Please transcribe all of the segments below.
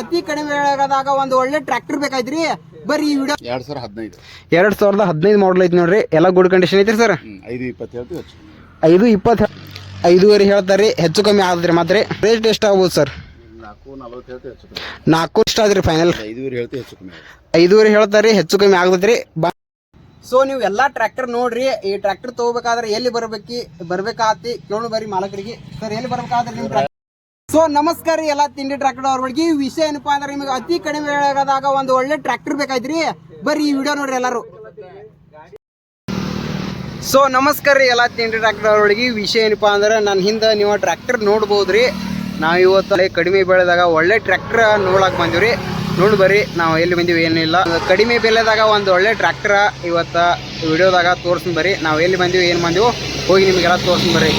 ಅತಿ ಕಡಿಮೆ ವೇಳೆಗಾದಾಗ ಒಂದು ಒಳ್ಳೆ ಟ್ರ್ಯಾಕ್ಟರ್ ಬೇಕಾಯ್ತ್ರಿ. ಬರ್ರಿ ಈ ವಿಡಿಯೋ ಎರಡ್ ಸಾವಿರ ಹದಿನೈದು. ಎರಡ್ ಸಾವಿರದ ಹದಿನೈದು ಮಾಡಲ್ ಐತಿ ನೋಡ್ರಿ. ಎಲ್ಲ ಗುಡ್ ಕಂಡೀಷನ್ ಐತ್ರಿ ಸರ್ ಐದು ಇಪ್ಪತ್ತು ಹೇಳ್ತೀವಿ ಹೆಚ್ಚು. ಐದು ಇಪ್ಪತ್ತು ಐದೂವರೆ ಹೇಳ್ತಾರೆ ರೀ ಹೆಚ್ಚು ಕಮ್ಮಿ ಆದ್ರಿ ಮಾತ್ರ. ರೇಟ್ ಎಷ್ಟು ಆಗ್ಬೋದು ಸರ್ ನಾಲ್ಕು ನಲ್ವತ್ತು ಹೇಳ್ತೀವಿ ಹೆಚ್ಚು ಕಮ್ಮಿ ನಾಲ್ಕು ಇಷ್ಟ ಆದ್ರಿ ಫೈನಲ್ ಐದುವರೆ ಹೇಳ್ತೀವಿ ಹೆಚ್ಚು ಕಮ್ಮಿ ಆಗುತ್ತೆ. ಐದೂವರೆ ಹೇಳ್ತಾರೆ ಹೆಚ್ಚು ಕಮ್ಮಿ ಆಗ್ತೈತ್ರಿ ಬಾ ಸೊ ನೀವು ಎಲ್ಲಾ ಟ್ರ್ಯಾಕ್ಟರ್ ನೋಡ್ರಿ ಈ ಟ್ರ್ಯಾಕ್ಟರ್ ತಗೋಬೇಕಾದ್ರೆ ಎಲ್ಲಿ ಬರ್ಬೇಕಿ ಬರ್ಬೇಕಾತಿ ಕೇಳು ಬರ್ರಿ ಮಾಲಕರಿಗೆ. ಸರ್ ಎಲ್ಲಿ ಬರ್ಬೇಕಾದ್ರೆ ನಿಮ್ ಟ್ರ್ಯಾಕ್ಟರ್ ಸೊ ನಮಸ್ಕಾರ ರೀ ಎಲ್ಲ ತಿಂಡಿ ಟ್ರ್ಯಾಕ್ಟರ್ ಅವ್ರಿಗೆ ಈ ವಿಷಯ ಏನಪ್ಪಾ ಅಂದ್ರೆ ನಿಮಗೆ ಅತಿ ಕಡಿಮೆ ವೇಳೆಗಾದಾಗ ಒಂದು ಒಳ್ಳೆ ಟ್ರ್ಯಾಕ್ಟರ್ ಬೇಕಾಯ್ತ್ರಿ. ಬರ್ರಿ ಈ ವಿಡಿಯೋ ನೋಡ್ರಿ ಎಲ್ಲರೂ. ಸೊ ನಮಸ್ಕಾರ ರೀ ಎಲ್ಲ ತಿಂಡಿ ಟ್ರ್ಯಾಕ್ಟರ್ ಅವ್ರ ವಿಷಯ ಏನಪ್ಪಾ ಅಂದ್ರೆ ನನ್ನ ಹಿಂದೆ ನೀವು ಟ್ರ್ಯಾಕ್ಟರ್ ನೋಡ್ಬೋದ್ರಿ. ನಾವು ಇವತ್ತು ಕಡಿಮೆ ಬೆಳೆದಾಗ ಒಳ್ಳೆ ಟ್ರ್ಯಾಕ್ಟರ್ ನೋಡಕ್ ಬಂದಿವ್ರಿ. ನೋಡಿ ಬರ್ರಿ, ನಾವು ಎಲ್ಲಿ ಬಂದೀವಿ ಏನಿಲ್ಲ. ಕಡಿಮೆ ಬೆಲೆದಾಗ ಒಂದು ಒಳ್ಳೆ ಟ್ರ್ಯಾಕ್ಟರ್ ಇವತ್ತು ವಿಡಿಯೋದಾಗ ತೋರ್ಸ್ತೀನಿ ಬರ್ರಿ. ನಾವು ಎಲ್ಲಿ ಬಂದೀವಿ, ಏನು ಬಂದೀವೋ, ಹೋಗಿ ನಿಮಗೆಲ್ಲ ತೋರ್ಸ್ತೀನಿ ಬರ್ರಿ.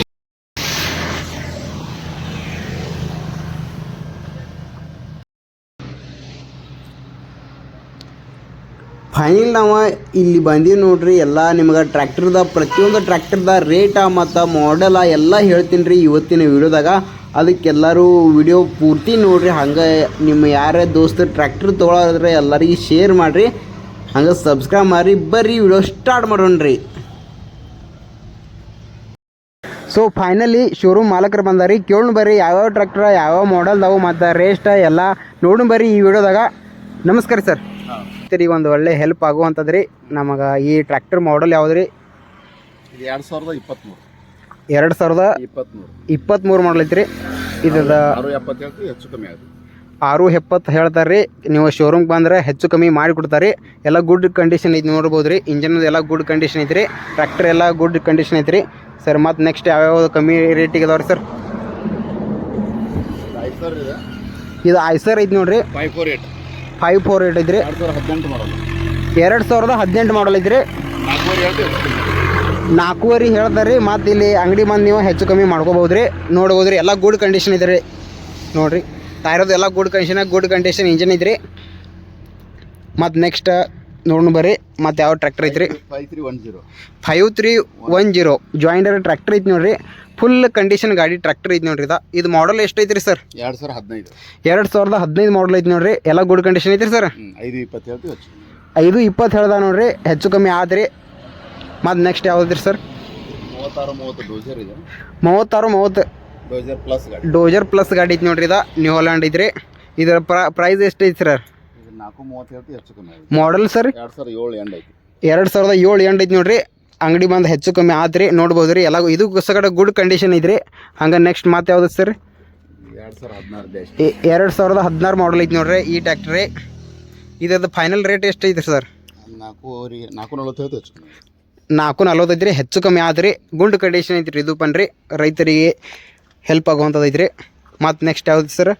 ಫೈನಲ್ ನಾವು ಇಲ್ಲಿ ಬಂದೀವಿ ನೋಡ್ರಿ, ಎಲ್ಲ ನಿಮ್ಗೆ ಟ್ರ್ಯಾಕ್ಟರ್ದ ಪ್ರತಿಯೊಂದು ಟ್ರ್ಯಾಕ್ಟರ್ದ ರೇಟ ಮತ್ತು ಮಾಡೆಲ ಎಲ್ಲ ಹೇಳ್ತೀನಿ ರೀ ಇವತ್ತಿನ ವಿಡಿಯೋದಾಗ ಅದಕ್ಕೆಲ್ಲರೂ ವಿಡಿಯೋ ಪೂರ್ತಿ ನೋಡ್ರಿ, ಹಂಗೆ ನಿಮ್ಮ ಯಾರೇ ದೋಸ್ತರು ಟ್ರ್ಯಾಕ್ಟರ್ ತೊಗೊಳೋದ್ರೆ ಎಲ್ಲರಿಗೆ ಶೇರ್ ಮಾಡಿರಿ. ಹಂಗೆ ಸಬ್ಸ್ಕ್ರೈಬ್ ಮಾಡಿ ಬರ್ರಿ ವಿಡಿಯೋ ಸ್ಟಾರ್ಟ್ ಮಾಡೋಣ್ರಿ. ರೀ ಸೊ ಫೈನಲಿ ಶೋರೂಮ್ ಮಾಲಕರು ಬಂದಾರಿ, ಕೇಳೋಣ ಬರ್ರಿ ಯಾವ್ಯಾವ ಟ್ರ್ಯಾಕ್ಟರ್ ಯಾವ್ಯಾವ ಮಾಡೆಲ್ದಾವು ಮತ್ತು ರೇಸ್ಟ ಎಲ್ಲ ನೋಡೋಣ ಬರ್ರಿ ಈ ವಿಡಿಯೋದಾಗ ನಮಸ್ಕಾರ ಸರ್ ಈಗ ಒಂದು ಒಳ್ಳೆ ಹೆಲ್ಪ್ ಆಗುವಂಥದ್ದು ರೀ ನಮಗೆ ಈ ಟ್ರ್ಯಾಕ್ಟರ್ ಮಾಡೆಲ್ ಯಾವುದು ರೀ ಇದು ಎರಡು ಸಾವಿರದ ಇಪ್ಪತ್ತ್ಮೂರು ಎರಡು ಸಾವಿರದ ಇಪ್ಪತ್ತ್ಮೂರು ಇಪ್ಪತ್ತ್ಮೂರು ಮಾಡಲ್ ಐತ್ರಿ. ಇದ್ರದ ಆರು ಹೆಚ್ಚು ಕಮ್ಮಿ ಆರು ಎಪ್ಪತ್ತು ಹೇಳ್ತಾರೆ ರೀ ನೀವು ಶೋರೂಮ್ಗೆ ಬಂದರೆ ಹೆಚ್ಚು ಕಮ್ಮಿ ಮಾಡಿ ಕೊಡ್ತಾರೆ ಎಲ್ಲ ಗುಡ್ ಕಂಡೀಷನ್ ಐತಿ ನೋಡ್ಬೋದು ರೀ ಇಂಜನ್ದು ಎಲ್ಲ ಗುಡ್ ಕಂಡೀಷನ್ ಐತ್ರಿ. ಟ್ರ್ಯಾಕ್ಟರ್ ಎಲ್ಲ ಗುಡ್ ಕಂಡೀಷನ್ ಐತ್ರಿ. ಸರ್ ಮತ್ತು ನೆಕ್ಸ್ಟ್ ಯಾವ್ಯಾವ ಕಮ್ಮಿ ರೇಟಿಗೆ ಅದಾವ್ರಿ ಸರ್ ಇದೆ ಇದು. ಐಸರ್ ಐತಿ ನೋಡ್ರಿ. Five four eight five four eight ಇದ್ರಿ ಎರಡು ಸಾವಿರದ ಹದಿನೆಂಟು ಮಾಡಲ್ ಇದ್ರಿ ನಾಲ್ಕೂವರೆ ಹೇಳ್ತಾರೆ ಮತ್ತು ಇಲ್ಲಿ ಅಂಗಡಿ ಬಂದು ನೀವು ಹೆಚ್ಚು ಕಮ್ಮಿ ಮಾಡ್ಕೋಬೋದು ರೀ ನೋಡ್ಬೋದು ರೀ ಎಲ್ಲ ಗುಡ್ ಕಂಡೀಷನ್ ಇದೆ ರೀ ನೋಡಿರಿ ಟೈರದು ಎಲ್ಲ good condition good condition engine ಇದ್ರಿ ಮತ್ತು ನೆಕ್ಸ್ಟ್ ನೋಡೋಣ ಬರ್ರಿ ಮತ್ತು ಯಾವ ಟ್ರ್ಯಾಕ್ಟರ್ ಐತ್ರಿ? Five three one zero five three one zero John Deere tractor ಐತಿ ನೋಡ್ರಿ. ಫುಲ್ ಕಂಡೀಷನ್ ಗಾಡಿ ಟ್ರ್ಯಾಕ್ಟರ್ ಐತಿ ನೋಡ್ರಿ ಇದು. ಇದು ಮಾಡಲ್ ಎಷ್ಟು ಐತ್ರಿ ಸರ್ ಎರಡು ಸಾವಿರ ಹದಿನೈದು. ಎರಡು ಸಾವಿರದ ಹದಿನೈದು ಮಾಡಲ್ ಐತಿ ನೋಡ್ರಿ. ಎಲ್ಲ ಗುಡ್ ಕಂಡೀಷನ್ ಐತ್ರಿ ಸರ್ ಐದು ಇಪ್ಪತ್ತು ಹೇಳ್ತೀವಿ ಹೆಚ್ಚು. ಐದು ಇಪ್ಪತ್ತು ಹೇಳ್ದ ನೋಡ್ರಿ ಹೆಚ್ಚು ಕಮ್ಮಿ ಆದ್ರಿ. ಮತ್ತು ನೆಕ್ಸ್ಟ್ ಯಾವ್ದ್ರಿ ಸರ್ ಮೂವತ್ತಾರು ಮೂವತ್ತು ಡೋಸರ್ ಇದೆ. ಮೂವತ್ತಾರು ಮೂವತ್ತು. ಡೋಸರ್ ಪ್ಲಸ್ ಡೋಜರ್ ಪ್ಲಸ್ ಗಾಡಿ ಐತಿ ನೋಡ್ರಿ ಇದು. ನ್ಯೂ ಹಾಲೆಂಡ್ ಐತ್ರಿ. ಇದರ ಪ್ರೈಸ್ ಎಷ್ಟು ಐತಿ ಸರ್ ನಾಲ್ಕು ಮೂವತ್ತು ಹೇಳ್ತೀವಿ ಹೆಚ್ಚು ಕಮ್ಮಿ ಆಗುತ್ತೆ ಮಾಡಲ್ ಸರ್ ಎರಡು ಸಾವಿರದ ಏಳು ಎಂಡ್ ಐತಿ. ಎರಡು ಸಾವಿರದ ಏಳು ಎಂಟು ಐತಿ ನೋಡ್ರಿ. ಅಂಗಡಿ ಬಂದು ಹೆಚ್ಚು ಕಮ್ಮಿ ಆತ್ರಿ ನೋಡ್ಬೋದು ರೀ. ಎಲ್ಲ ಇದು ಸಗಡ ಗುಡ್ ಕಂಡೀಷನ್ ಐತ್ರಿ. ಹಂಗೆ ನೆಕ್ಸ್ಟ್ ಮತ್ತೆ ಯಾವ್ದು ಸರ್ ಎರಡು ಸಾವಿರ ಹದಿನಾರು ದೇಶ ಎರಡು ಸಾವಿರದ ಹದಿನಾರು ಮಾಡಲ್ ಐತಿ ನೋಡ್ರಿ ಈ ಟ್ಯಾಕ್ಟ್ರಿ ಇದ್ರದ್ದು ಫೈನಲ್ ರೇಟ್ ಎಷ್ಟು ಐತ್ರಿ ಸರ್ ನಾಲ್ಕೂವರೆ ನಾಲ್ಕು ನಲ್ವತ್ತು ಐತ್ರಿ ಹೆಚ್ಚು ಕಮ್ಮಿ ನಾಲ್ಕು ನಲ್ವತ್ತೈತಿ ಹೆಚ್ಚು ಕಮ್ಮಿ ಆದ್ರಿ ಗುಂಡ್ ಕಂಡೀಷನ್ ಐತ್ರಿ ಇದು ಪನ್ರಿ. ರೈತರಿಗೆ ಹೆಲ್ಪ್ ಆಗುವಂಥದ್ದು ಐತ್ರಿ. ಮತ್ತು ನೆಕ್ಸ್ಟ್ ಯಾವ್ದು ಸರ್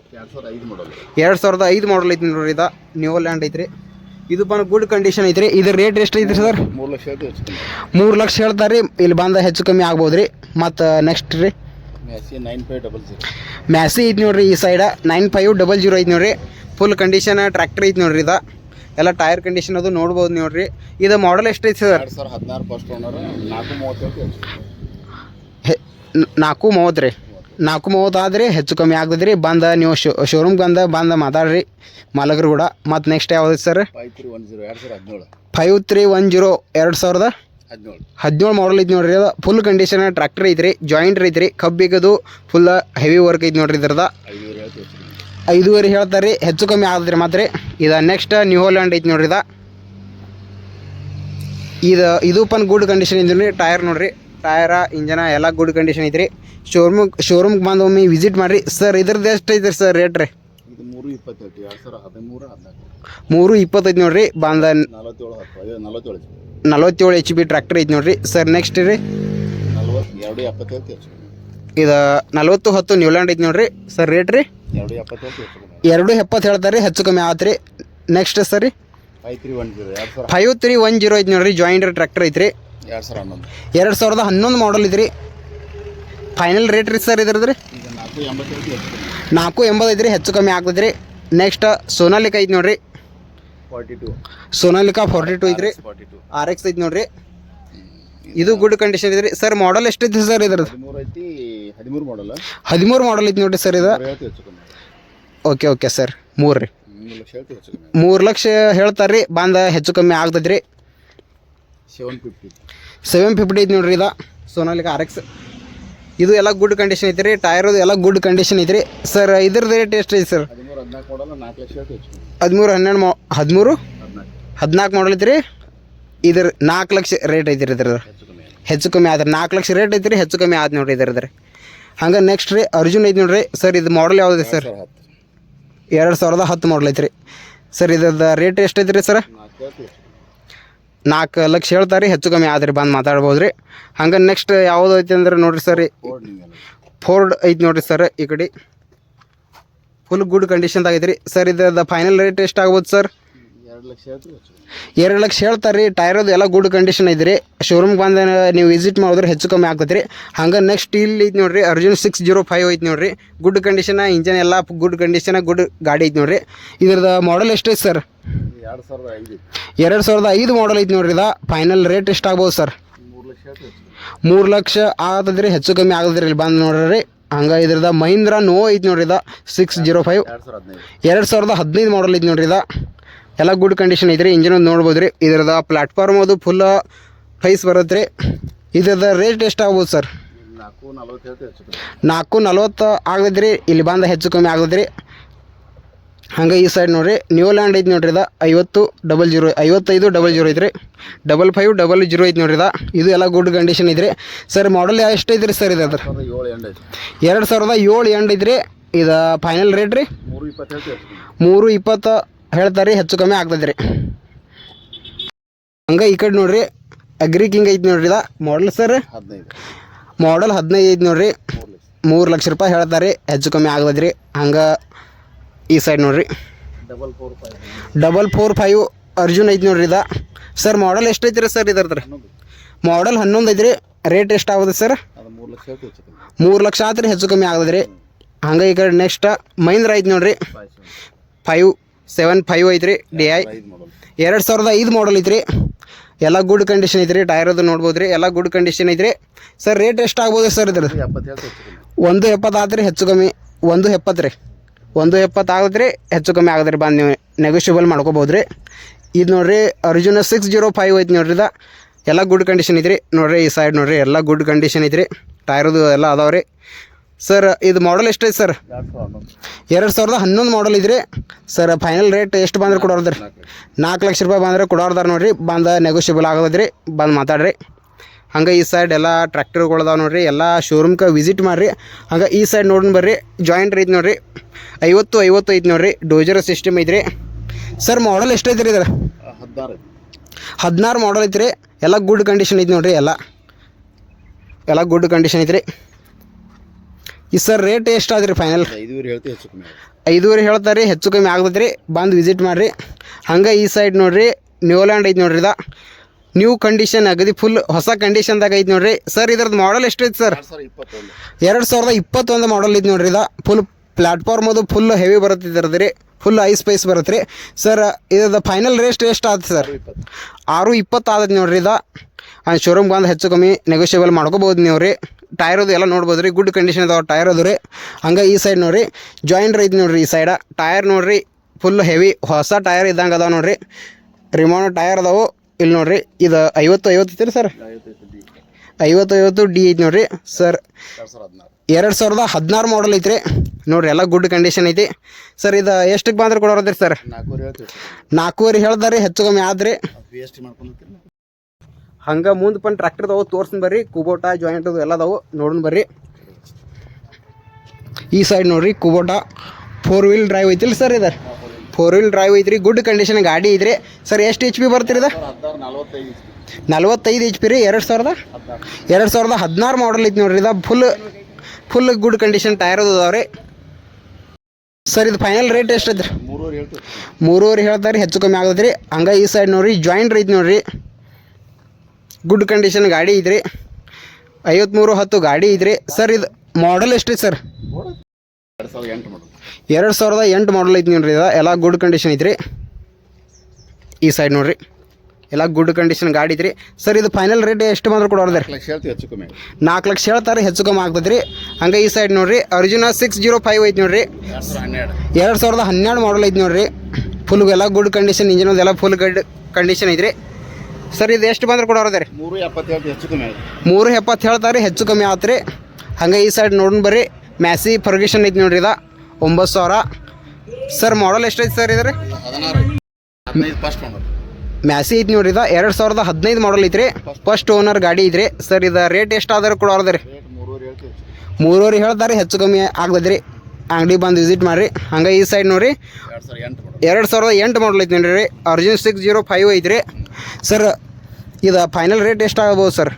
ಎರಡು ಸಾವಿರದ ಐದು ಮಾಡಲ್ ಐತಿ ನೋಡ್ರಿ ಇದು. ನ್ಯೂ ಲ್ಯಾಂಡ್ ಐತ್ರಿ. ಇದು ಬಂದು ಗುಡ್ ಕಂಡೀಷನ್ ಐತ್ರಿ. ಇದ್ರ ರೇಟ್ ಎಷ್ಟು ಐತ್ರಿ ಸರ್ ಮೂರು ಲಕ್ಷ ಹೇಳ್ತಾರೆ ರೀ ಇಲ್ಲಿ ಬಂದ ಹೆಚ್ಚು ಕಮ್ಮಿ ಆಗ್ಬೋದು ರೀ? ಮತ್ತು ನೆಕ್ಸ್ಟ್ ರೀ ಮ್ಯಾಸಿ ಐತಿ ನೋಡ್ರಿ ಈ side nine five double zero ಐತಿ ನೋಡ್ರಿ. ಫುಲ್ ಕಂಡೀಷನ್ ಟ್ರ್ಯಾಕ್ಟರ್ ಐತಿ ನೋಡ್ರಿ ಇದು. ಎಲ್ಲ ಟೈರ್ ಕಂಡೀಷನ್ ಅದು ನೋಡ್ಬೋದು ನೋಡ್ರಿ. ಇದು ಮಾಡಲ್ ಎಷ್ಟು ಐತಿ ಸರ್ ಹದಿನಾರು ನಾಲ್ಕು ಮೂವತ್ತು ರೀ. ನಾಲ್ಕು ಮೂವತ್ತು ಆದ್ರಿ ಹೆಚ್ಚು ಕಮ್ಮಿ ಆಗ್ತದೆ ರೀ ಬಂದ ನೀವು ಶೋ ಶೋರೂಮ್ಗೆ ಬಂದ ಬಂದ ಮಾತಾಡ್ರಿ. ಮಾಲಕರು ಕೂಡ ಮತ್ತು ನೆಕ್ಸ್ಟ್ ಯಾವ್ದು sir five three one zero ಎರಡು ಸಾವಿರದ ಹದಿನೇಳು. ಮಾಡಲ್ ಐತಿ ನೋಡ್ರಿ ಅದು. ಫುಲ್ ಕಂಡೀಷನ್ ಟ್ರ್ಯಾಕ್ಟರ್ ಐತ್ರಿ ಜಾಯಿಂಟ್ ಐತ್ರಿ ಕಬ್ಬಿಗದು ಫುಲ್ ಹೆವಿ ವರ್ಕ್ ಐತಿ ನೋಡ್ರಿ ಇದ್ರದ ಐದುವರೆ ಹೇಳ್ತಾರೆ ಹೆಚ್ಚು ಕಮ್ಮಿ ಆಗದ್ರಿ ಮಾತ್ರ. ಇದು ನೆಕ್ಸ್ಟ್ ನ್ಯೂ ಹೋಲ್ಯಾಂಡ್ ಐತಿ ನೋಡ್ರಿ ಇದು. ಇದು ಇದು ಪನ್ ಗುಡ್ ಕಂಡೀಷನ್ ಐತಿ ನೋಡ್ರಿ ಟೈರ್ ನೋಡ್ರಿ. ಟೈರ ಇಂಜನ ಎಲ್ಲ ಗುಡ್ ಕಂಡೀಷನ್ ಐತ್ರಿ. ಶೋರೂಮ್ ಶೋರೂಮ್ಗೆ ಬಂದು ಒಮ್ಮೆ ವಿಸಿಟ್ ಮಾಡಿರಿ. ಸರ್ ಇದ್ರದ್ದು ಎಷ್ಟು ಐತ್ರಿ ಸರ್ ರೇಟ್ ರೀ? ಮೂರು ಇಪ್ಪತ್ತೈತಿ ಹೇಳ್ತೀವಿ ಎರಡು ಸಾವಿರ ಹದಿಮೂರು ಹದಿನಾಲ್ಕು. ಮೂರು ಇಪ್ಪತ್ತೈದು ನೋಡ್ರಿ ಬಂದ ನಲವತ್ತೇಳು ಹತ್ತು ಐದು ನಲವತ್ತೇಳು ಹೆಚ್ಚು ನಲವತ್ತೇಳು ಎಚ್ ಬಿ ಟ್ರ್ಯಾಕ್ಟರ್ ಐತಿ ನೋಡ್ರಿ. ಸರ್ ನೆಕ್ಸ್ಟ್ ರೀ. ನಲ್ವತ್ತು ಎರಡು. ಇದು ನಲವತ್ತು ಹತ್ತು ನ್ಯೂಲ್ಯಾಂಡ್ ಐತಿ ನೋಡ್ರಿ. ಸರ್ ರೇಟ್ ರೀ? ಎರಡು ಎರಡು ಎಪ್ಪತ್ತು ಹೇಳ್ತಾರೆ ರೀ ಹೆಚ್ಚು ಕಮ್ಮಿ ಆತ್ರಿ. ನೆಕ್ಸ್ಟ್ ಸರ್ ರೀ? ಫೈವ್ ತ್ರೀ ಒನ್ ಜೀರೋ ಐತಿ ನೋಡ್ರಿ ಜಾಯಿಂಟ್ ಟ್ರ್ಯಾಕ್ಟರ್ ಐತ್ರಿ. ಎರಡು ಸಾವಿರ ಹನ್ನೊಂದು. ಎರಡು ಸಾವಿರದ ಹನ್ನೊಂದು ಮಾಡಲ್ ಇದ್ರಿ. ಫೈನಲ್ ರೇಟ್ ರೀ ಸರ್ ಇದ್ರದ್ದು ರೀ ಈಗ ನಾಲ್ಕು ಎಂಬತ್ತು ಐತ್ರಿ ಹೆಚ್ಚು ಕಮ್ಮಿ ಆಗ್ತದ್ರಿ. ರೀ ನೆಕ್ಸ್ಟ್ ಸೋನಾಲಿಕ ಐತಿ ನೋಡ್ರಿ. Forty two Sonalika forty two ಐತ್ರಿ ಆರ್ ಎಕ್ಸ್ ಐತಿ ನೋಡ್ರಿ. ಇದು ಗುಡ್ ಕಂಡೀಷನ್ ಇದ್ರಿ. ಸರ್ ಮಾಡಲ್ ಎಷ್ಟು ಐತಿ ಸರ್ ಇದ್ರದ್ದು ಹದಿಮೂರು ಮಾಡಲ್ ಐತಿ ನೋಡ್ರಿ ಸರ್ ಇದು. ಓಕೆ ಓಕೆ ಸರ್ ಮೂರು ರೀ. ಲಕ್ಷ ಹೇಳ್ತೀವಿ ಹೆಚ್ಚು ಕಮ್ಮಿ ಮೂರು ಲಕ್ಷ ಹೇಳ್ತಾರೆ ರೀ ಬಂದ ಹೆಚ್ಚು ಕಮ್ಮಿ ಆಗ್ತದ್ರಿ. ರೀ ಸೆವೆನ್ ಫಿಫ್ಟಿ ಸೆವೆನ್ ಫಿಫ್ಟಿ ಐತಿ ನೋಡ್ರಿ ಇದು. ಸೋನಾಲಿಕ ಆರ್ ಎಕ್ಸ್ ಇದು ಎಲ್ಲ ಗುಡ್ ಕಂಡೀಷನ್ ಐತಿ ರೀ ಟೈರ್ ಎಲ್ಲ ಗುಡ್ ಕಂಡೀಷನ್ ಐತಿ ರೀ ಸರ್ ಇದ್ರದ್ದು ರೇಟ್ ಎಷ್ಟು ಐತಿ ಸರ್ ಹದಿಮೂರು ಹದಿನಾಲ್ಕು ಮಾಡಲ್ಲ ನಾಲ್ಕು ಲಕ್ಷ ಹೇಳ್ತೀವಿ ಹೆಚ್ಚು ಕಮ್ಮಿ. ಹದಿಮೂರು ಹನ್ನೆರಡು ಮೊ ಹದಿಮೂರು? ಹದಿನಾಲ್ಕು ಹದಿನಾಲ್ಕು ಮಾಡಲ್ ಐತಿ ರೀ ಇದ್ರ ನಾಲ್ಕು ಲಕ್ಷ ರೇಟ್ ಐತಿ ರೀ ಇದ್ರದ್ದು ಹೆಚ್ಚು ಕಮ್ಮಿ ಹೆಚ್ಚು ಕಮ್ಮಿ ಆದ್ರೆ ನಾಲ್ಕು ಲಕ್ಷ ರೇಟ್ ಐತಿ ರೀ ಹೆಚ್ಚು ಕಮ್ಮಿ ಆದ್ ನೋಡ್ರಿ ಇದ್ರದ್ದು ರೀ ಹಂಗೆ ನೆಕ್ಸ್ಟ್ ರೀ ಅರ್ಜುನ್ ಐತಿ ನೋಡ್ರಿ. ಸರ್ ಇದು ಮಾಡಲ್ ಯಾವ್ದು ಸರ್ ಸರ್ ಹತ್ತು. ಎರಡು ಸಾವಿರದ ಹತ್ತು ಮಾಡಲ್ ಐತ್ರಿ. ಸರ್ ಇದ್ರದ್ದು ರೇಟ್ ಎಷ್ಟು ಐತ್ರಿ ರೀ ಸರ್? ನಾಲ್ಕು ಲಕ್ಷ ಹೇಳ್ತಾರೆ ರೀ ಹೆಚ್ಚು ಕಮ್ಮಿ ಆದ್ರಿ ಬಂದು ಮಾತಾಡ್ಬೋದು ರೀ ಹಂಗೆ ನೆಕ್ಸ್ಟ್ ಯಾವುದು ಐತಿ ಅಂದ್ರೆ ನೋಡಿರಿ ಸರ್ ಫೋರ್ಡ್ ಐತಿ ನೋಡಿರಿ ಸರ್ ಈ ಕಡೆ. ಫುಲ್ ಗುಡ್ ಕಂಡೀಷನ್ದಾಗ ಐತೆ ರೀ ಸರ್ ಇದ್ರದ್ದು ಫೈನಲ್ ರೇಟ್ ಎಷ್ಟು ಆಗ್ಬೋದು ಸರ್? ಎರಡು ಲಕ್ಷ ಹೇಳ್ತಾರೆ ರೀ ಟೈರದು ಎಲ್ಲ ಗುಡ್ ಕಂಡೀಷನ್ ಐತಿ ರೀ ಶೋರೂಮ್ಗೆ ಬಂದ ನೀವು ವಿಸಿಟ್ ಮಾಡಿದ್ರೆ ಹೆಚ್ಚು ಕಮ್ಮಿ ಆಗ್ತದೆ ರೀ ಹಂಗೆ ನೆಕ್ಸ್ಟ್ ಇಲ್ಲಿ ಐತಿ ನೋಡಿರಿ ಅರ್ಜುನ್ ಸಿಕ್ಸ್ ಜೀರೋ ಫೈವ್ ಐತಿ ನೋಡಿರಿ. ಗುಡ್ ಕಂಡೀಷನ್ ಇಂಜನ್ ಎಲ್ಲ ಗುಡ್ ಕಂಡೀಷನ್ ಗುಡ್ ಗಾಡಿ ಐತಿ ನೋಡಿರಿ. ಇದ್ರದ್ದು ಮಾಡಲ್ ಎಷ್ಟು ಐತಿ ಸರ್ ಎರಡು ಸಾವಿರದ ಐದು. ಎರಡು ಸಾವಿರದ ಐದು ಮಾಡಲ್ ಐತಿ ನೋಡ್ರಿ ಇದು. ಫೈನಲ್ ರೇಟ್ ಎಷ್ಟು ಆಗ್ಬೋದು ಸರ್ ಮೂರು ಲಕ್ಷ ಆಗತದ್ರಿ ಹೆಚ್ಚು. ಕಮ್ಮಿ ಆಗದ್ರಿ ಇಲ್ಲಿ ಬಂದು ನೋಡ್ರಿ. ಹಂಗೆ ಇದ್ರದ ಮಹಿಂದ್ರ ನೋ ಐತಿ ನೋಡ್ರಿ ಇದು. ಸಿಕ್ಸ್ ಜೀರೋ ಫೈವ್ ಎರಡು ಸಾವಿರದ ಹದಿನೈದು. ಮಾಡಲ್ ಐತಿ ನೋಡ್ರಿ ಇದ. ಎಲ್ಲ ಗುಡ್ ಕಂಡೀಷನ್ ಐತ್ರಿ. ಇಂಜಿನ್ ಒಂದು ನೋಡ್ಬೋದು ರೀ ಇದ್ರದ ಪ್ಲಾಟ್ಫಾರ್ಮ್ ಅದು ಫುಲ್ ಫೈಸ್ ಬರುತ್ತೆ ಇದ್ರದ ರೇಟ್ ಎಷ್ಟು ಆಗ್ಬೋದು ಸರ್ ನಾಲ್ಕು ನಲ್ವತ್ತು ಆಗದ್ರಿ ಇಲ್ಲಿ ಬಂದ ಹೆಚ್ಚು ಕಮ್ಮಿ ಆಗದ್ರಿ ಹಂಗೆ ಈ ಸೈಡ್ ನೋಡ್ರಿ. ನ್ಯೂಲ್ಯಾಂಡ್ ಐತಿ ನೋಡ್ರಿ ಇದ. ಐವತ್ತು ಡಬಲ್ ಜೀರೋ ಐವತ್ತೈದು ಡಬಲ್ ಜೀರೋ ಐತ್ರಿ. ಡಬಲ್ ಫೈವ್ ಡಬಲ್ ಜೀರೋ ಐತಿ ನೋಡ್ರಿ ಇದ. ಇದು ಎಲ್ಲ ಗುಡ್ ಕಂಡೀಷನ್ ಇದ್ರಿ ಸರ್ ಮಾಡಲ್ ಎಷ್ಟು ಐತ್ರಿ ಸರ್ ಇದು ಅದ್ರ? ಎರಡು ಸಾವಿರದ ಏಳು ಎಂಡ್ ಐತ್ರಿ. ಇದು ಫೈನಲ್ ರೇಟ್ ರೀ? ಮೂರು ಇಪ್ಪತ್ತು ಹೇಳ್ತಾರೆ ಹೆಚ್ಚು ಕಮ್ಮಿ ಆಗ್ತದೆ ರೀ ಹಂಗೆ ಈ ಕಡೆ ನೋಡ್ರಿ ಅಗ್ರಿ ಕಿಂಗ್ ಐತಿ ನೋಡ್ರಿ ಇದ. ಮಾಡಲ್ ಸರ್ ಮಾಡಲ್ ಹದಿನೈದು ಐತಿ ನೋಡ್ರಿ. ಮೂರು ಲಕ್ಷ ರೂಪಾಯಿ ಹೇಳ್ತಾರೆ ಹೆಚ್ಚು ಕಮ್ಮಿ ಆಗ್ತದೆ ರೀ ಹಂಗೆ ಈ ಸೈಡ್ ನೋಡ್ರಿ. Double four five double four five Arjun ಐತಿ ನೋಡ್ರಿ ಇದ. ಸರ್ ಮಾಡಲ್ ಎಷ್ಟು ಐತಿ ರೀ ಸರ್ ಹನ್ನೊಂದು ಮಾಡಲ್ ಹನ್ನೊಂದು ಐತಿ ರೀ ರೇಟ್ ಎಷ್ಟು ಆಗುತ್ತೆ ಸರ್ ಮೂರು ಲಕ್ಷ ಆತ್ರಿ, ಹೆಚ್ಚು ಕಮ್ಮಿ ಆಗ್ತದೆ ರೀ ಹಂಗೆ ಈ ಕಡೆ ನೆಕ್ಸ್ಟ್ ಮಹೀಂದ್ರ ಐತಿ ನೋಡ್ರಿ. ಫೈವ್ ಸೆವೆನ್ ಫೈವ್ ಐತ್ರಿ ಡಿ ಐ ಎರಡು ಸಾವಿರದ ಐದು ಮಾಡಲ್ ಐತ್ರಿ. ಎಲ್ಲ ಗುಡ್ ಕಂಡೀಷನ್ ಐತ್ರಿ ಟೈರ್ ಅದು ನೋಡ್ಬೋದು ರೀ ಎಲ್ಲ ಗುಡ್ ಕಂಡೀಷನ್ ಐತ್ರಿ. ಸರ್ ರೇಟ್ ಎಷ್ಟು ಆಗ್ಬೋದು ಸರ್ ಇದ್ರದ್ದು? ಒಂದು ಎಪ್ಪತ್ತು ಆತ್ರಿ ಹೆಚ್ಚು ಕಮ್ಮಿ. ಒಂದು ಎಪ್ಪತ್ತು ರೀ ಒಂದು ಎಪ್ಪತ್ತು ಆಗತ್ರಿ ಹೆಚ್ಚು ಕಮ್ಮಿ ಆಗದ್ರಿ. ಬಂದು ನೀವು ನೆಗೋಷಿಯಬಲ್ ಮಾಡ್ಕೋಬೋದು ರೀ ಇದು ನೋಡ್ರಿ ಅರ್ಜುನ ಸಿಕ್ಸ್ ಜೀರೋ ಫೈವ್ ಐತಿ ನೋಡ್ರಿ ಇದು. ಎಲ್ಲ ಗುಡ್ ಕಂಡೀಷನ್ ಐತ್ರಿ. ನೋಡ್ರಿ ಈ ಸೈಡ್ ನೋಡ್ರಿ ಎಲ್ಲ ಗುಡ್ ಕಂಡೀಷನ್ ಐತ್ರಿ. ಟೈರದು ಎಲ್ಲ ಅದಾವೆ ರೀ ಸರ್ ಇದು ಮಾಡಲ್ ಎಷ್ಟು ಐತಿ ಸರ್ ಎರಡು ಸಾವಿರದ ಹನ್ನೊಂದು ಮಾಡಲ್ ಇದ್ರಿ ಸರ್ ಫೈನಲ್ ರೇಟ್ ಎಷ್ಟು ಬಂದ್ರೆ ಕೊಡೋರ್ದ್ರಿ ನಾಲ್ಕು ಲಕ್ಷ ನಾಲ್ಕು ಲಕ್ಷ ರೂಪಾಯಿ ಬಂದ್ರೆ ಕೊಡೋರ್ದಾರ ನೋಡಿರಿ ಬಂದ ನೆಗೋಷಿಯಬಲ್ ಆಗೋದ್ರಿ ಬಂದು ಮಾತಾಡ್ರಿ. ಹಂಗೆ ಈ ಸೈಡ್ ಎಲ್ಲ ಟ್ರ್ಯಾಕ್ಟರ್ಗಳದಾವ ನೋಡಿರಿ ಎಲ್ಲ ಶೋರೂಮ್ಗೆ ವಿಸಿಟ್ ಮಾಡಿರಿ. ಹಂಗೆ ಈ ಸೈಡ್ ನೋಡೋಣ ಬರ್ರಿ ಜಾಯಿಂಟ್ ಐತಿ ನೋಡಿರಿ ಐವತ್ತು ಐವತ್ತು ಐತಿ ನೋಡ್ರಿ ಡೋಜರ್ ಸಿಸ್ಟಮ್ ಐತ್ರಿ. ಸರ್ ಮಾಡಲ್ ಎಷ್ಟು ಐತ್ರಿ ಇದ್ರ ಹದಿನಾರು ಮಾಡಲ್ ಐತ್ರಿ ಎಲ್ಲ ಗುಡ್ ಕಂಡೀಷನ್ ಐತಿ ನೋಡಿರಿ ಎಲ್ಲ. ಎಲ್ಲ ಗುಡ್ ಕಂಡೀಷನ್ ಐತ್ರಿ. ಈ ಸರ್ ರೇಟ್ ಎಷ್ಟು ಆದ್ರಿ ಫೈನಲ್ ಐದುವರೆ ಹೇಳ್ತೀವಿ ಹೆಚ್ಚು ಕಮ್ಮಿ ಆಗುತ್ತೆ. ಐದೂವರೆ ಹೇಳ್ತಾರೆ ಹೆಚ್ಚು ಕಮ್ಮಿ ಆಗುತ್ತೆ ರೀ ಬಂದು ವಿಸಿಟ್ ಮಾಡಿರಿ. ಹಂಗೆ ಈ ಸೈಡ್ ನೋಡ್ರಿ ನ್ಯೂಲ್ಯಾಂಡ್ ಐತಿ ನೋಡ್ರಿ ಇದ. ನ್ಯೂ ಕಂಡೀಷನ್ ಅಗದಿ ಫುಲ್ ಹೊಸ ಕಂಡೀಷನ್ದಾಗ ಐತಿ ನೋಡ್ರಿ. ಸರ್ ಇದ್ರದ್ದು ಮಾಡಲ್ ಎಷ್ಟು ಐತಿ ಸರ್ ಎರಡು ಸಾವಿರದ ಇಪ್ಪತ್ತೊಂದು. ಮಾಡಲ್ ಐತಿ ನೋಡ್ರಿ ಇದ. ಫುಲ್ ಪ್ಲಾಟ್ಫಾರ್ಮ್ ಅದು ಫುಲ್ ಹೆವಿ ಬರುತ್ತೆ ರೀ ಫುಲ್ ಐ ಸ್ಪೈಸ್ ಬರುತ್ತೆ ರೀ. ಸರ್ ಇದ್ರದ್ದು ಫೈನಲ್ ರೇಸ್ಟ್ ಎಷ್ಟು ಆಯ್ತು ಸರ್ ಆರು ಇಪ್ಪತ್ತು. ಆಗತ್ತೆ ನೋಡ್ರಿ ಇದ. ಶೋರೂಮ್ ಬಂದು ಹೆಚ್ಚು ಕಮ್ಮಿ ನೆಗೋಷಿಯಬಲ್ ಮಾಡ್ಕೋಬೋದು ನೀವು ರೀ ಟೈರ್ ಅದು ಎಲ್ಲ ನೋಡ್ಬೋದು ರೀ. ಗುಡ್ ಕಂಡೀಷನ್ ಅದಾವ ಟೈರ್ ಅದು ರೀ. ಹಂಗೆ ಈ ಸೈಡ್ ನೋಡ್ರಿ. ಜಾಯಿಂಟ್ ಐತಿ ನೋಡ್ರಿ ಈ ಸೈಡ ಟೈರ್ ನೋಡ್ರಿ ಫುಲ್ ಹೆವಿ ಹೊಸ ಟೈರ್ ಇದ್ದಂಗೆ ಅದಾವ ನೋಡ್ರಿ. ರಿಮೋನ್ ಟೈರ್ ಅದಾವು. ಇಲ್ಲಿ ನೋಡ್ರಿ ಇದು ಐವತ್ತು ಐವತ್ತು ಐತ್ರಿ ಸರ್ ಐವತ್ತೈದು ಡಿ ಐವತ್ತು ಐವತ್ತು ಡಿ ಐತಿ ನೋಡ್ರಿ ಸರ್ ಎರಡು ಸಾವಿರದ ಹದಿನಾರು ಮಾಡಲ್ ಐತ್ರಿ. ನೋಡ್ರಿ ಎಲ್ಲ ಗುಡ್ ಕಂಡೀಷನ್ ಐತಿ. ಸರ್ ಇದು ಎಷ್ಟಕ್ಕೆ ಬಂದ್ರೆ ಕೊಡೋರದ್ರಿ ಸರ್ ನಾಲ್ಕೂವರೆ ಹೇಳ್ದಾರಿ ಹೆಚ್ಚು ಕಮ್ಮಿ ಆದ್ರಿ ಪಿ ಎಸ್ ಟಿ ಮಾಡ್ಕೊಂಡಿರ್ತೀರಿ ಹಂಗೆ ಮುಂದೆ ಪನ್ ಟ್ರ್ಯಾಕ್ಟರ್ ಅದಾವು ತೋರ್ಸ್ತೀನಿ ಬರ್ರಿ. ಕುಬೋಟ ಜಾಯಿಂಟ್ ಅದು ಎಲ್ಲ ಅದಾವು ನೋಡೋಣ ಬರ್ರಿ. ಈ ಸೈಡ್ ನೋಡ್ರಿ, ಕುಬೋಟ. ಫೋರ್ ವೀಲ್ ಡ್ರೈವ್ ಐತಿಲ್ಲ ಸರ್ ಇದು? ಫೋರ್ ವೀಲ್ ಡ್ರೈವ್ ಐತ್ರಿ. ಗುಡ್ ಕಂಡೀಷನ್ ಗಾಡಿ ಐತ್ರಿ. ಸರ್ ಎಷ್ಟು ಎಚ್ ಪಿ ಬರ್ತಿರಿದ ನಲ್ವತ್ತೈದು ಎಚ್ ಪಿ ರೀ, ಎರಡು ಸಾವಿರದ? ಎರಡು ಸಾವಿರದ ಹದಿನಾರು ಮಾಡಲ್ ಐತಿ ನೋಡ್ರಿ ಇದು. Full full good condition tyre ಅದಾವ್ರಿ. ಅದಾವೆ ರೀ ಸರ್ ಇದು ಫೈನಲ್ ರೇಟ್ ಎಷ್ಟು ಐತ್ರಿ? ಮೂರುವರೆ ಹೇಳ್ತಾರೆ, ಹೆಚ್ಚು ಕಮ್ಮಿ ಆಗತ್ತೆ ರೀ ಹಂಗೆ ಈ ಸೈಡ್ ನೋಡ್ರಿ ಜಾಯಿಂಟ್ ಐತಿ ನೋಡ್ರಿ. ಗುಡ್ ಕಂಡೀಷನ್ ಗಾಡಿ ಇದ್ರಿ ಐವತ್ಮೂರು ಹತ್ತು ಗಾಡಿ ಇದ್ರಿ ಸರ್, ಇದು ಮಾಡಲ್ ಎಷ್ಟು ಸರ್? ಎರಡು ಸಾವಿರದ ಎಂಟು ಮಾಡಲ್ ಐತಿ ನೋಡ್ರಿ ಇದು. ಎಲ್ಲ ಗುಡ್ ಕಂಡೀಷನ್ ಐತ್ರಿ. ಈ ಸೈಡ್ ನೋಡ್ರಿ. ಎಲ್ಲ ಗುಡ್ ಕಂಡೀಷನ್ ಗಾಡಿ ಐತ್ರಿ. ಸರ್, ಇದು ಫೈನಲ್ ರೇಟ್ ಎಷ್ಟು ಬಂದ್ರೆ ಕಮ್ಮಿ ನಾಲ್ಕು ಲಕ್ಷ ಹೇಳ್ತಾರೆ ಹೆಚ್ಚು ಕಮ್ಮಿ ಆಗ್ತದೆ ರೀ ಹಂಗೆ ಈ ಸೈಡ್ ನೋಡ್ರಿ. ಅರ್ಜುನ ಸಿಕ್ಸ್ ಜೀರೋ ಫೈವ್ ಐತಿ ನೋಡ್ರಿ. ಎರಡು ಸಾವಿರದ ಹನ್ನೆರಡು ಮಾಡಲ್ ಐತಿ ನೋಡ್ರಿ. ಫುಲ್ ಎಲ್ಲ ಗುಡ್ ಕಂಡೀಷನ್ ಇಂಜಿನ್ ಎಲ್ಲ ಫುಲ್ ಗಡ್ ಕಂಡೀಷನ್ ಐತ್ರಿ. ಸರ್ ಇದು ಎಷ್ಟು ಬಂದ್ರೆ ಕೊಡೋರ್ದ್ರಿ ಮೂರು ಎಪ್ಪತ್ತು ಹೇಳ್ತೀವಿ ಹೆಚ್ಚು ಕಮ್ಮಿ ಆಯ್ತು. ಮೂರು ಎಪ್ಪತ್ತು ಹೇಳ್ತಾರೆ ಹೆಚ್ಚು ಕಮ್ಮಿ ಆತ್ರಿ. ಹಂಗೆ ಈ ಸೈಡ್ ನೋಡೋಣ ಬರ್ರಿ. ಮ್ಯಾಸಿ ಫರ್ಗೇಷನ್ ಐತಿ ನೋಡ್ರಿ ಇದು. ಒಂಬತ್ತು ಸಾವಿರ. ಸರ್ ಮಾಡಲ್ ಎಷ್ಟೈತಿ ಸರ್ ಇದ್ರಿ? ಮ್ಯಾಸಿ ಐತಿ. ನೋಡ್ರಿ ಇದು. ಎರಡು ಸಾವಿರದ ಹದಿನೈದು ಮಾಡಲ್ ಐತ್ರಿ. ಫಸ್ಟ್ ಓನರ್ ಗಾಡಿ ಐತ್ರಿ. ಸರ್ ಇದು ರೇಟ್ ಎಷ್ಟು ಆದ್ರೆ ಕೊಡೋರ್ದ್ರಿ ರೀ. ಮೂರುವರೆ ಹೇಳ್ತಾರೆ ಹೆಚ್ಚು ಕಮ್ಮಿ ಆಗ್ತದ್ರಿ ಅಂಗಡಿ ಬಂದು ವಿಸಿಟ್ ಮಾಡಿರಿ. ಹಂಗೆ ಈ ಸೈಡ್ ನೋಡಿರಿ. ಎರಡು ಸಾವಿರದ ಎಂಟು ಮಾಡಲ್ ಐತಿ ನೋಡಿರಿ. ಅರ್ಜುನ್ ಸಿಕ್ಸ್ ಜೀರೋ ಫೈವ್ ಐತ್ರಿ. ಸರ್ ಇದು ಫೈನಲ್ ರೇಟ್ ಎಷ್ಟು ಆಗ್ಬೋದು ಸರ್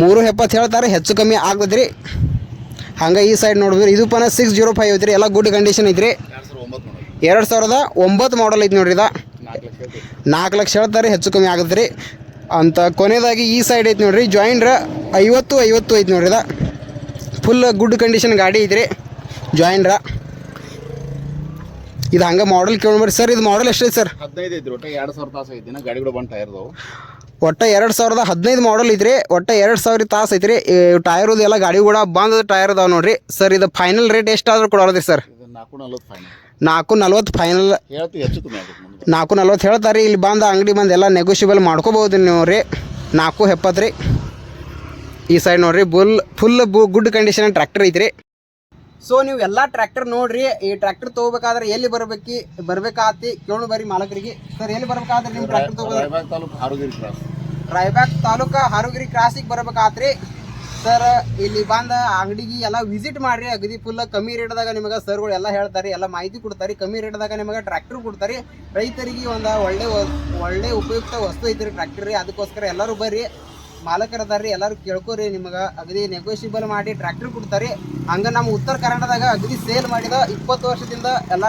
ಮೂರು ಎಪ್ಪತ್ತು ಹೇಳ್ತಾರೆ ಹೆಚ್ಚು ಕಮ್ಮಿ ಆಗ್ತದ್ರಿ. ಹಂಗೆ ಈ ಸೈಡ್ ನೋಡಿದ್ರಿ ಇದು ಪನ ಸಿಕ್ಸ್ ಜೀರೋ ಫೈವ್ ಐತ್ರಿ. ಎಲ್ಲ ಗುಡ್ ಕಂಡೀಷನ್ ಐತ್ರಿ. ಎರಡು ಸಾವಿರದ ಒಂಬತ್ತು ಮಾಡಲ್ ಐತಿ ನೋಡ್ರಿ ಇದ. ನಾಲ್ಕು ಲಕ್ಷ ಹೇಳ್ತಾರೆ ಹೆಚ್ಚು ಕಮ್ಮಿ ಆಗತ್ತೆ ರೀ ಅಂತ ಕೊನೆಯದಾಗಿ ಈ ಸೈಡ್ ಐತಿ ನೋಡ್ರಿ. ಜಾಯಿಂಡ್ರ ಐವತ್ತು ಐವತ್ತು ಐತಿ ನೋಡ್ರಿ ಇದ. ಫುಲ್ ಗುಡ್ ಕಂಡೀಷನ್ ಗಾಡಿ ಐತ್ರಿ. ಜಾಯಿಂಡ್ರ ಇದು ಹಂಗೆ ಮಾಡಲ್ ಕೇಳ್ಬೇಡಿ ಸರ್ ಇದು ಮಾಡಲ್ ಎಷ್ಟೈತೆ ಸರ್ ಹದಿನೈದು ಒಟ್ಟು ಎರಡು ಸಾವಿರ ತಾಸು ದಿನ ಗಾಡಿಗಳು ಬಂದು ಟೈರ್ದವು ಒಟ್ಟು ಎರಡು ಸಾವಿರದ ಹದಿನೈದು ಮಾಡಲ್ ಐತ್ರಿ ಒಟ್ಟು ಎರಡು ಸಾವಿರ ತಾಸು ಐತ್ರಿ. ಟೈರ್ ಎಲ್ಲ ಗಾಡಿ ಕೂಡ ಬಂದ ಟೈರ್ ಅದಾವೆ ನೋಡ್ರಿ. ಸರ್ ಇದು ಫೈನಲ್ ರೇಟ್ ಎಷ್ಟಾದರೂ ಕೊಡೋದ್ರಿ ಸರ್ ನಾಲ್ಕು ನಲ್ವತ್ತು ಫೈನಲ್ ನಾಲ್ಕು ನಲ್ವತ್ತು ಫೈನಲ್ ನಾಲ್ಕು ನಲ್ವತ್ತು ಹೇಳ್ತಾರೆ ಇಲ್ಲಿ ಬಂದು ಅಂಗಡಿ ಬಂದು ಎಲ್ಲ ನೆಗೋಷಿಯಬಲ್ ಮಾಡ್ಕೋಬೋದು ನೀವು ರೀ. ನಾಲ್ಕು ಎಪ್ಪತ್ತು ರೀ. ಈ ಸೈಡ್ ನೋಡ್ರಿ ಬುಲ್ ಫುಲ್ ಬು ಗುಡ್ ಕಂಡೀಷನ್ ಟ್ರ್ಯಾಕ್ಟರ್ ಐತ್ರಿ. ಸೊ ನೀವು ಎಲ್ಲ ಟ್ರ್ಯಾಕ್ಟರ್ ನೋಡ್ರಿ ಈ ಟ್ರ್ಯಾಕ್ಟರ್ ತಗೋಬೇಕಾದ್ರೆ ಎಲ್ಲಿ ಬರ್ಬೇಕಿ? ಬರ್ಬೇಕಾತಿ ಕೇಳು ಬರ್ರಿ ಮಾಲಕರಿಗೆ. ಸರ್ ಎಲ್ಲಿ ಬರ್ಬೇಕಾದ್ರೆ ನಿಮ್ಮ ಟ್ರ್ಯಾಕ್ಟರ್ ತಗೋಬೇಕು? ರಾಯಬಾಗ್ ತಾಲೂಕು ಹಾರುಗಿರಿ ಕ್ರಾಸಿಗೆ ಬರ್ಬೇಕಾತ್ರಿ. ಸರ್ ಇಲ್ಲಿ ಬಂದ ಅಂಗಡಿಗೆ ಎಲ್ಲ ವಿಸಿಟ್ ಮಾಡ್ರಿ. ಅಗದಿ ಫುಲ್ ಕಮ್ಮಿ ರೇಟ್ದಾಗ ನಿಮಗೆ ಸರ್ಗಳು ಎಲ್ಲ ಹೇಳ್ತಾರೆ ಎಲ್ಲ ಮಾಹಿತಿ ಕೊಡ್ತಾರೆ. ಕಮ್ಮಿ ರೇಟ್ದಾಗ ನಿಮಗೆ ಟ್ರ್ಯಾಕ್ಟರ್ ಕೊಡ್ತಾರೆ. ರೈತರಿಗೆ ಒಂದು ಒಳ್ಳೆ ಒಳ್ಳೆ ಉಪಯುಕ್ತ ವಸ್ತು ಐತ್ರಿ ಟ್ರ್ಯಾಕ್ಟರ್ ರೀ. ಅದಕ್ಕೋಸ್ಕರ ಎಲ್ಲರೂ ಬರ್ರಿ. ಮಾಲಕರು ಅದಾರ್ರಿ ಎಲ್ಲರೂ ಕೇಳ್ಕೊರಿ, ನಿಮಗೆ ಅಗದಿ ನೆಗೋಷಿಯಬಲ್ ಮಾಡಿ ಟ್ರ್ಯಾಕ್ಟರ್ ಕೊಡ್ತಾರೆ. ಹಂಗೆ ನಮ್ಮ ಉತ್ತರ ಕರ್ನಾಟಕದಾಗ ಅಗದಿ ಸೇಲ್ ಮಾಡಿದ ಇಪ್ಪತ್ತು ವರ್ಷದಿಂದ ಎಲ್ಲ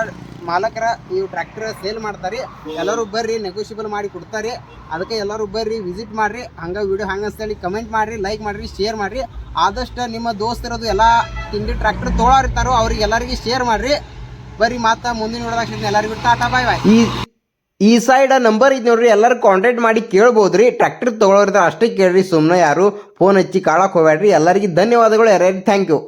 ಮಾಲಕರ ಈ ಟ್ರ್ಯಾಕ್ಟರ್ ಸೇಲ್ ಮಾಡ್ತಾರೆ. ಎಲ್ಲರೂ ಬರ್ರಿ ನೆಗೋಷಿಯಬಲ್ ಮಾಡಿ ಕೊಡ್ತಾರೆ. ಅದಕ್ಕೆ ಎಲ್ಲರೂ ಬರ್ರಿ ವಿಸಿಟ್ ಮಾಡ್ರಿ. ಹಂಗೆ ವಿಡಿಯೋ ಹಂಗೆ ಅಂತೇಳಿ ಕಮೆಂಟ್ ಮಾಡ್ರಿ ಲೈಕ್ ಮಾಡ್ರಿ ಶೇರ್ ಮಾಡ್ರಿ. ಆದಷ್ಟು ನಿಮ್ಮ ದೋಸ್ತರದು ಎಲ್ಲ ತಿಂಡಿ ಟ್ರ್ಯಾಕ್ಟರ್ ತೋಳಾರಿರ್ತಾರೋ ಅವ್ರಿಗೆ ಎಲ್ಲರಿಗೂ ಶೇರ್ ಮಾಡ್ರಿ. ಬರ್ರಿ ಮಾತಾ ಮುಂದಿನ ಎಲ್ಲರಿಗೂ ಟಾಟಾ ಬಾಯ್ ಬಾಯ್ ಈ ಸೈಡ್ ನಂಬರ್ ಐತಿ ನೋಡ್ರಿ, ಎಲ್ಲರೂ ಕಾಂಟ್ಯಾಕ್ಟ್ ಮಾಡಿ ಕೇಳ್ಬೋದ್ರಿ. ಟ್ರ್ಯಾಕ್ಟರ್ ತೊಗೊಳೋರ್ದ ಅಷ್ಟೇ ಕೇಳ್ರಿ ಸುಮ್ಮನೆ ಯಾರು. ಫೋನ್ ಹಚ್ಚಿ ಕಾಳಕ್ಕೆ ಹೋಗ್ಬೇಡ್ರಿ ಎಲ್ಲರಿಗೆ ಧನ್ಯವಾದಗಳು ಯಾರ್ಯಾರು ಥ್ಯಾಂಕ್ ಯು